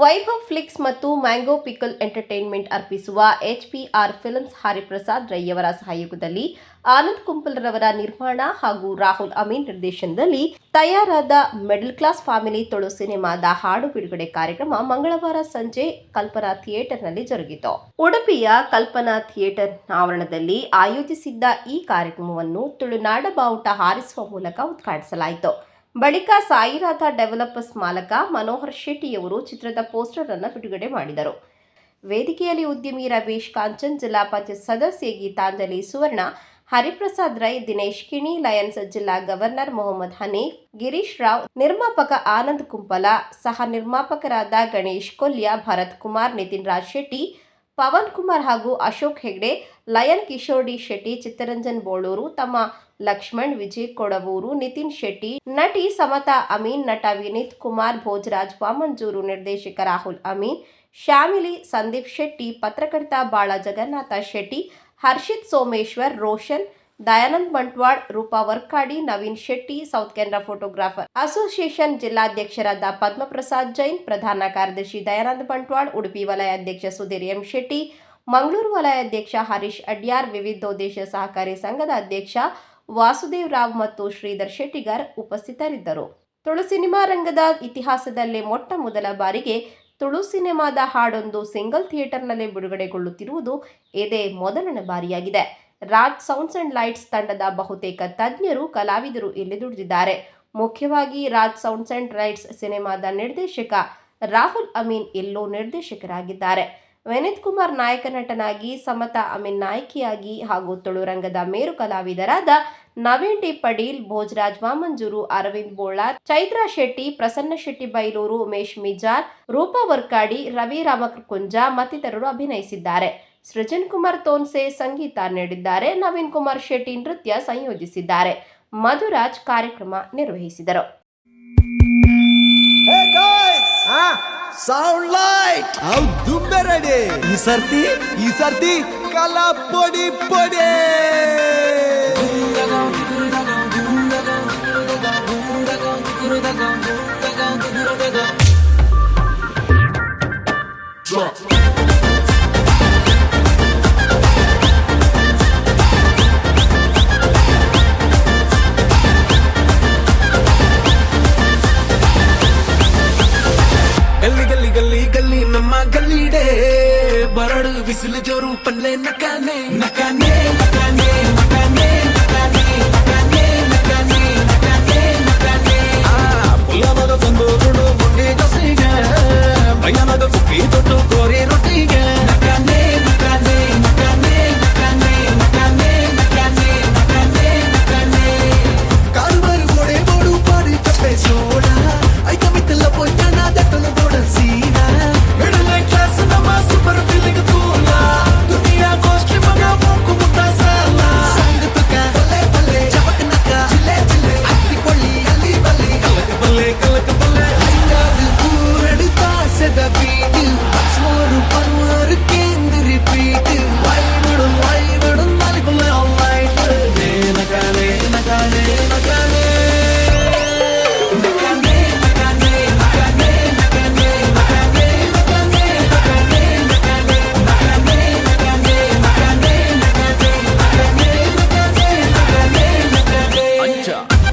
Vaibhav Flix ಮತ್ತು mango pickle entertainment ಅರ್ಪಿಸುವ HPR films Hariprasad ರೈಯವರ ಸಹಯೋಗದಲ್ಲಿ ಆನಂದ್ ಕುಂಪಲ್ರವರ ನಿರ್ಮಾಣ ಹಾಗೂ ರಾಹುಲ್ ಅಮೀನ್ ನಿರ್ದೇಶನದಲ್ಲಿ ತಯಾರಾದ ಮಿಡಲ್ ಕ್ಲಾಸ್ ಫ್ಯಾಮಿಲಿ ತೊಳು ಸಿನಿಮಾದ ಹಾಡು ಬಿಡುಗಡೆ ಕಾರ್ಯಕ್ರಮ ಮಂಗಳವಾರ ಸಂಜೆ ಕಲ್ಪನಾ ಥಿಯೇಟರ್ನಲ್ಲಿ ಜರುಗಿತು. ಉಡುಪಿಯ ಕಲ್ಪನಾ ಥಿಯೇಟರ್ ಆವರಣದಲ್ಲಿ ಆಯೋಜಿಸಿದ್ದ ಈ ಕಾರ್ಯಕ್ರಮವನ್ನು ತುಳುನಾಡ ಬಾವುಟ ಹಾರಿಸುವ ಮೂಲಕ ಉದ್ಘಾಟಿಸಲಾಯಿತು. ಬಳಿಕ ಸಾಯಿರಾಧ ಡೆವಲಪರ್ಸ್ ಮಾಲಕ ಮನೋಹರ್ ಶೆಟ್ಟಿಯವರು ಚಿತ್ರದ ಪೋಸ್ಟರ್ ಅನ್ನು ಬಿಡುಗಡೆ ಮಾಡಿದರು. ವೇದಿಕೆಯಲ್ಲಿ ಉದ್ಯಮಿ ರಮೇಶ್ ಕಾಂಚನ್, ಜಿಲ್ಲಾ ಪಂಚಾಯತ್ ಸದಸ್ಯೆ ಗೀತಾಂಜಲಿ ಸುವರ್ಣ, ಹರಿಪ್ರಸಾದ್ ರೈ, ದಿನೇಶ್ ಕಿಣಿ, ಲಯನ್ಸ್ ಜಿಲ್ಲಾ ಗವರ್ನರ್ ಮೊಹಮ್ಮದ್ ಹನೀಫ್, ಗಿರೀಶ್ ರಾವ್, ನಿರ್ಮಾಪಕ ಆನಂದ್ ಕುಂಪಲ, ಸಹ ನಿರ್ಮಾಪಕರಾದ ಗಣೇಶ್ ಕೊಲ್ಯ ಭರತ್ ಕುಮಾರ್, ನಿತಿನ್ ರಾಜ್ ಶೆಟ್ಟಿ ಪವನ್ ಕುಮಾರ್ ಹಾಗೂ ಅಶೋಕ್ ಹೆಗ್ಡೆ, ಲಯನ್ ಕಿಶೋರ್ ಡಿ ಶೆಟ್ಟಿ, ಚಿತ್ತರಂಜನ್ ಬೋಳೂರು, ತಮ್ಮ ಲಕ್ಷ್ಮಣ್, ವಿಜಯ್ ಕೊಡವೂರು, ನಿತಿನ್ ಶೆಟ್ಟಿ, ನಟಿ ಸಮತಾ ಅಮೀನ್, ನಟ ವಿನೀತ್ ಕುಮಾರ್, ಭೋಜರಾಜ್, ವಾಮಂಜೂರು ನಿರ್ದೇಶಕ ರಾಹುಲ್ ಅಮೀನ್ ಶ್ಯಾಮಿಲಿ ಸಂದೀಪ್ ಶೆಟ್ಟಿ, ಪತ್ರಕರ್ತ Bala Jagannatha Shetty, Harshith Someshwar, Roshan Dayanand Bantwal, Roopa Varkadi, Naveen Shetty, south Canara photographer. Association ಜಿಲ್ಲಾಧ್ಯಕ್ಷರಾದ Padmaprasad Jain, ಪ್ರಧಾನ ಕಾರ್ಯದರ್ಶಿ ದಯಾನಂದ್ ಬಂಟ್ವಾಳ್, ಉಡುಪಿ ವಲಯ ಅಧ್ಯಕ್ಷ ಸುಧೀರ್ ಎಂ ಶೆಟ್ಟಿ, ಮಂಗಳೂರು ವಲಯ ಅಧ್ಯಕ್ಷ ಹರೀಶ್ ಅಡ್ಯಾರ್, ವಿವಿಧೋದ್ದೇಶ ಸಹಕಾರಿ ಸಂಘದ ಅಧ್ಯಕ್ಷ ವಾಸುದೇವ್ ರಾವ್ ಮತ್ತು ಶ್ರೀಧರ್ ಶೆಟ್ಟಿಗಾರ್ ಉಪಸ್ಥಿತರಿದ್ದರು. ತುಳು ಸಿನಿಮಾ ರಂಗದ ಇತಿಹಾಸದಲ್ಲೇ ಮೊಟ್ಟ ಮೊದಲ ಬಾರಿಗೆ ತುಳು ಸಿನಿಮಾದ ಹಾಡೊಂದು ಸಿಂಗಲ್ ಥಿಯೇಟರ್ನಲ್ಲಿ ಬಿಡುಗಡೆಗೊಳ್ಳುತ್ತಿರುವುದು ಇದೇ ಮೊದಲನೇ ಬಾರಿಯಾಗಿದೆ. ರಾಜ್ ಸೌಂಡ್ಸ್ ಅಂಡ್ ಲೈಟ್ಸ್ ತಂಡದ ಬಹುತೇಕ ತಜ್ಞರು, ಕಲಾವಿದರು ಇಲ್ಲಿ ದುಡಿದಿದ್ದಾರೆ. ಮುಖ್ಯವಾಗಿ ರಾಜ್ ಸೌಂಡ್ಸ್ ಅಂಡ್ ಲೈಟ್ಸ್ ಸಿನಿಮಾದ ನಿರ್ದೇಶಕ ರಾಹುಲ್ ಅಮೀನ್ ಎಲ್ಲೋ ನಿರ್ದೇಶಕರಾಗಿದ್ದಾರೆ. ವಿನೀತ್ ಕುಮಾರ್ ನಾಯಕ ನಟನಾಗಿ, ಸಮತಾ ಅಮೀನ್ ನಾಯಕಿಯಾಗಿ ಹಾಗೂ ತುಳುರಂಗದ ಮೇರು ಕಲಾವಿದರಾದ ನವೀನ್ ಡಿ ಪಡೀಲ್ ಭೋಜರಾಜ್ ವಾಮಂಜೂರು, ಅರವಿಂದ್ ಬೋಳಾರ್, ಚೈತ್ರಾ ಶೆಟ್ಟಿ, ಪ್ರಸನ್ನ ಶೆಟ್ಟಿ ಬೈಲೂರು, ಉಮೇಶ್ ಮಿಜಾರ್ ರೂಪಾ ವರ್ಕಾಡಿ, ರವಿ ರಾಮಕೃಕುಂಜ ಮತ್ತಿತರರು ಅಭಿನಯಿಸಿದ್ದಾರೆ. ಸೃಜನ್ ಕುಮಾರ್ ತೋನ್ಸೆ ಸಂಗೀತ ನೀಡಿದ್ದಾರೆ. ನವೀನ್ ಕುಮಾರ್ ಶೆಟ್ಟಿ ನೃತ್ಯ ಸಂಯೋಜಿಸಿದ್ದಾರೆ. ಮಧುರಾಜ್ ಕಾರ್ಯಕ್ರಮ ನಿರ್ವಹಿಸಿದರು. ಸೌಂಡ್ ಲೈಟ್ ಹೌದು ಈ ಸರ್ತಿ ಈ ಸರ್ತಿ ಕಲಾ ಪೊಡಿ ಪೊಡಿ. విసులు జోరు పల్లె నకానే. నకానే నకానే నకానే.